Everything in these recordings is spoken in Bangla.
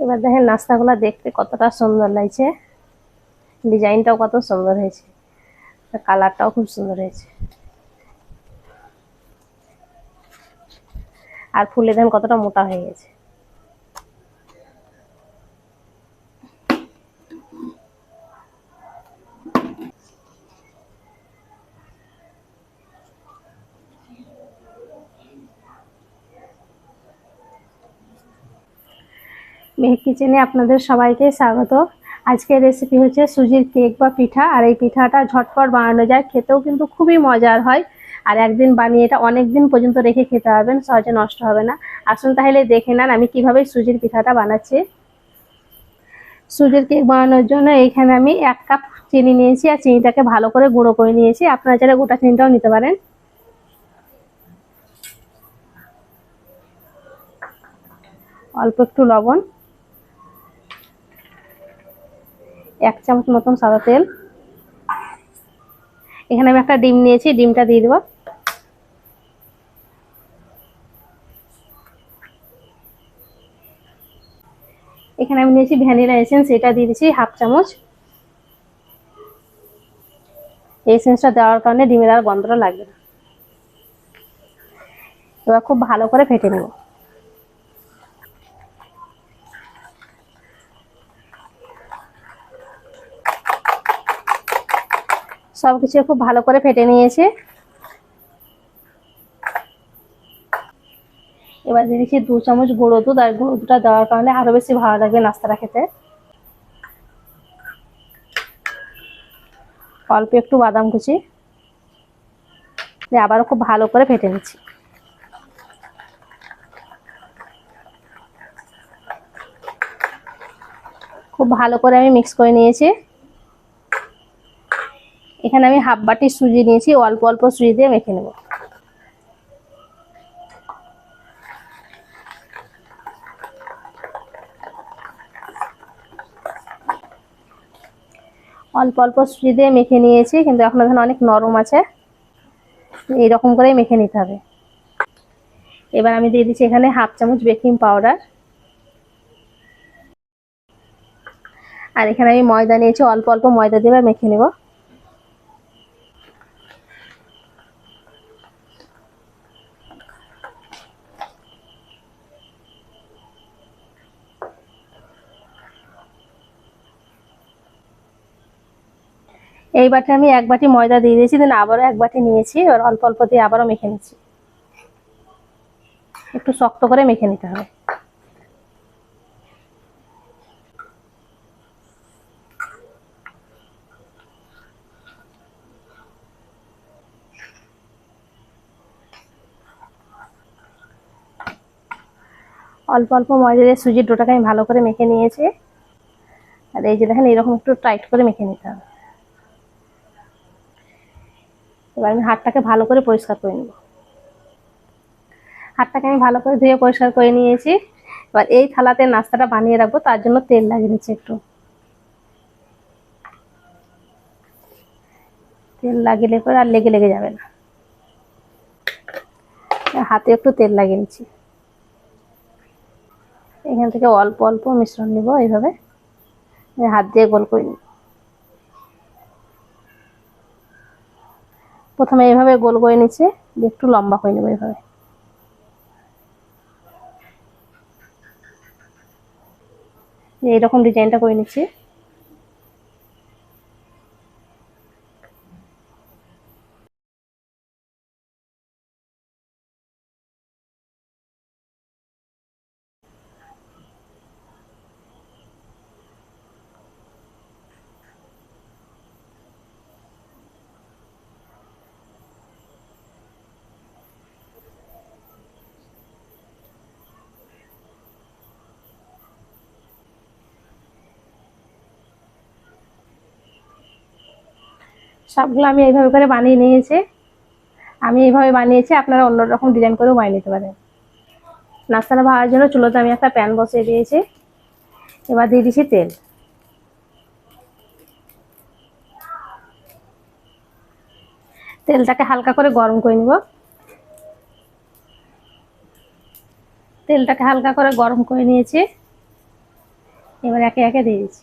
এবার দেখেন নাস্তাগুলো দেখতে কতটা সুন্দর লাগছে। ডিজাইনটাও কত সুন্দর হয়েছে। কালারটাও খুব সুন্দর হয়েছে। আর ফুলে দেন কতটা মোটা হয়ে গেছে। মেহেক কিচেনে আপনাদের সবাইকে স্বাগত। আজকের রেসিপি হচ্ছে সুজির কেক বা পিঠা, আর এই পিঠাটা ঝটপট বানানো যায়। খেতেও কিন্তু খুবই মজার হয়। আর একদিন বানিয়ে এটা অনেক দিন পর্যন্ত রেখে খেতে পারবেন, সহজে নষ্ট হবে না। আসুন তাহলে দেখে নেন আমি কীভাবে সুজির পিঠাটা বানাচ্ছি। সুজির কেক বানানোর জন্য এইখানে আমি এক কাপ চিনি নিয়েছি, আর চিনিটাকে ভালো করে গুঁড়ো করে নিয়েছি। আপনারা চাইলে গোটা চিনিটাও নিতে পারেন। অল্প একটু লবণ। এক চামচ মতন সাদা তেল। এখানে আমি একটা ডিম নিয়েছি, ডিমটা দিয়ে দেবো। এখানে আমি নিয়েছি ভ্যানিলা এসেন্স, এটা দিয়ে দিচ্ছি হাফ চামচ। এসেন্সটা দেওয়ার কারণে ডিমের আর গন্ধটা লাগবে না। এবার খুব ভালো করে ফেটে নেব। সব কিছু খুব ভালো করে ফেটে নিয়েছে। এবার দিয়ে দিচ্ছি দু চামচ গুঁড়ো দুধ, আর গুঁড়ো দুধটা দেওয়ার কারণে আরও বেশি ভালো লাগবে নাস্তাটা খেতে। অল্প একটু বাদাম কুচি দিয়ে আবারও খুব ভালো করে ফেটে নিচ্ছি। খুব ভালো করে আমি মিক্স করে নিয়েছি। এখানে আমি হাফ বাটি সুজি নিয়েছি, অল্প অল্প সুজি দিয়ে মেখে নেব। অল্প অল্প সুজি দিয়ে মেখে নিয়েছি, কিন্তু এখন এখানে অনেক নরম আছে। এইরকম করেই মেখে নিতে হবে। এবার আমি দিয়ে দিচ্ছি এখানে হাফ চামচ বেকিং পাউডার। আর এখানে আমি ময়দা নিয়েছি, অল্প অল্প ময়দা দিয়ে মেখে নেব। এই বাটি আমি এক বাটি ময়দা দিয়ে দিয়েছি, দেন আবারও এক বাটি নিয়েছি, এবার অল্প অল্প দিয়ে আবারও মেখে নিচ্ছি। একটু শক্ত করে মেখে নিতে হবে। অল্প অল্প ময়দা দিয়ে সুজির ডোটাকে আমি ভালো করে মেখে নিয়েছি। আর এই যে দেখেন এরকম একটু টাইট করে মেখে নিতে হবে। এবার আমি হাতটাকে ভালো করে পরিষ্কার করে নেব। হাতটাকে আমি ভালো করে ধুয়ে পরিষ্কার করে নিয়েছি। এবার এই থালাতে নাস্তাটা বানিয়ে রাখব, তার জন্য তেল লাগিয়ে নিচ্ছি একটু। তেল লাগিয়ে পরে আর লেগে লেগে যাবে না। হাতে একটু তেল লাগিয়ে নিচ্ছি। এখান থেকে অল্প অল্প মিশ্রণ নিব এইভাবে। হাত দিয়ে গোল করে নিব। প্রথমে এইভাবে গোল করে নিচে একটু লম্বা করে নেব এইভাবে এইরকম ডিজাইনটা করে নিচ্ছি। সবগুলো আমি এইভাবে করে বানিয়ে নিয়েছি। আমি এইভাবে বানিয়েছি, আপনারা অন্যরকম ডিজাইন করেও বানিয়ে নিতে পারেন। নাস্তাটা ভাজার জন্য চুলোতে আমি একটা প্যান বসিয়ে দিয়েছি। এবার দিয়ে দিচ্ছি তেল। তেলটাকে হালকা করে গরম করে নিব। তেলটাকে হালকা করে গরম করে নিয়েছি। এবার একে একে দিয়ে দিচ্ছি।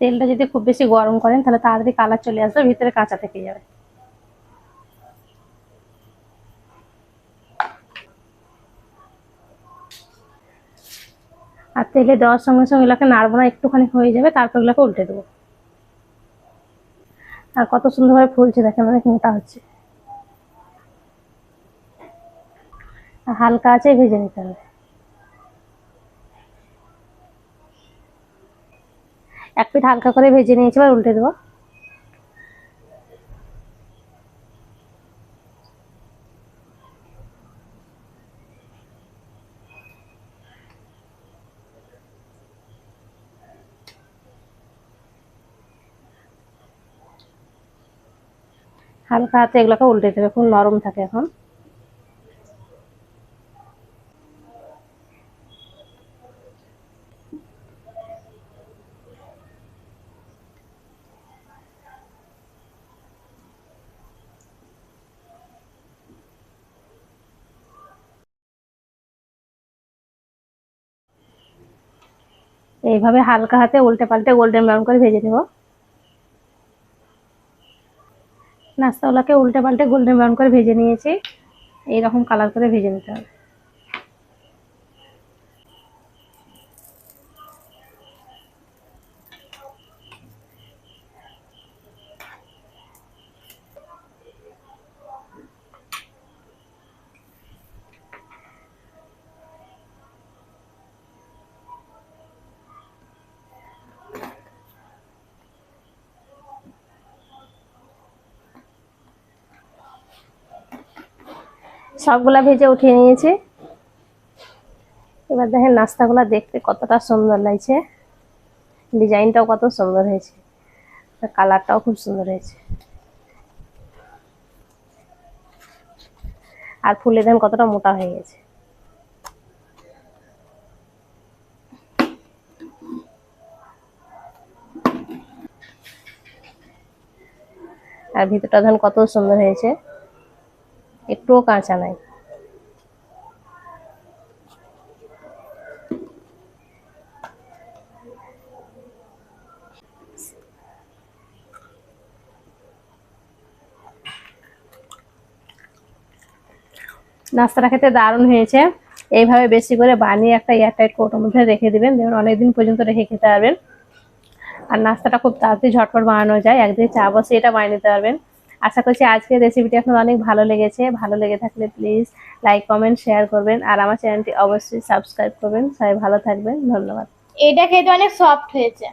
তেলটা যদি খুব বেশি গরম করেন, তাহলে তাড়াতাড়ি কালার চলে আসবে, ভিতরে কাঁচা থেকে যাবে। আর তেলে দেওয়ার সঙ্গে সঙ্গে এগুলোকে নাড়বো না, একটুখানি হয়ে যাবে, তারপর এগুলোকে উল্টে দেবো। আর কত সুন্দরভাবে ফুলছে দেখেন, অনেক মোটা হচ্ছে। হালকা আছে, ভেজে নিতে হবে। এক পিঠ হালকা করে ভেজে নিয়েছি, এবার উল্টে দেবো। হালকা হাতে এগুলোকে উল্টে দেবে খুব নরম থাকে এখন। এইভাবে হালকা হাতে উল্টে পাল্টে গোল্ডেন ব্রাউন করে ভেজে নেব। নাস্তাওয়ালাকে উল্টে পাল্টে গোল্ডেন ব্রাউন করে ভেজে নিয়েছি। এইরকম কালার করে ভেজে নিতে হবে। সবগুলা ভেজে উঠিয়ে নিয়েছি। এবার দেখেন নাস্তাগুলো দেখতে কতটা সুন্দর লাগছে। ডিজাইনটাও কত সুন্দর হয়েছে। কালারটাও খুব সুন্দর হয়েছে। আর ফুলে দেন কতটা মোটা হয়ে গেছে। আর ভিতরটা ধান কত সুন্দর হয়েছে। একটুও কাঁচা নাই। নাস্তাটা খেতে দারুণ হয়েছে। এইভাবে বেশি করে বানিয়ে একটা এয়ারটাইট কৌটোর মধ্যে রেখে দেবেন দেখুন অনেকদিন পর্যন্ত রেখে খেতে পারবেন। আর নাস্তাটা খুব তাড়াতাড়ি ঝটপট বানানো যায়, একদিন চা বসে এটা বানিয়ে নিতে পারবেন। আশা করছি আজকের রেসিপিটি আপনার অনেক ভালো লেগেছে। ভালো লেগে থাকলে প্লিজ লাইক কমেন্ট শেয়ার করবেন। আর আমার চ্যানেলটি অবশ্যই সাবস্ক্রাইব করবেন। সবাই ভালো থাকবেন। ধন্যবাদ। এটা খেতে অনেক সফট হয়েছে।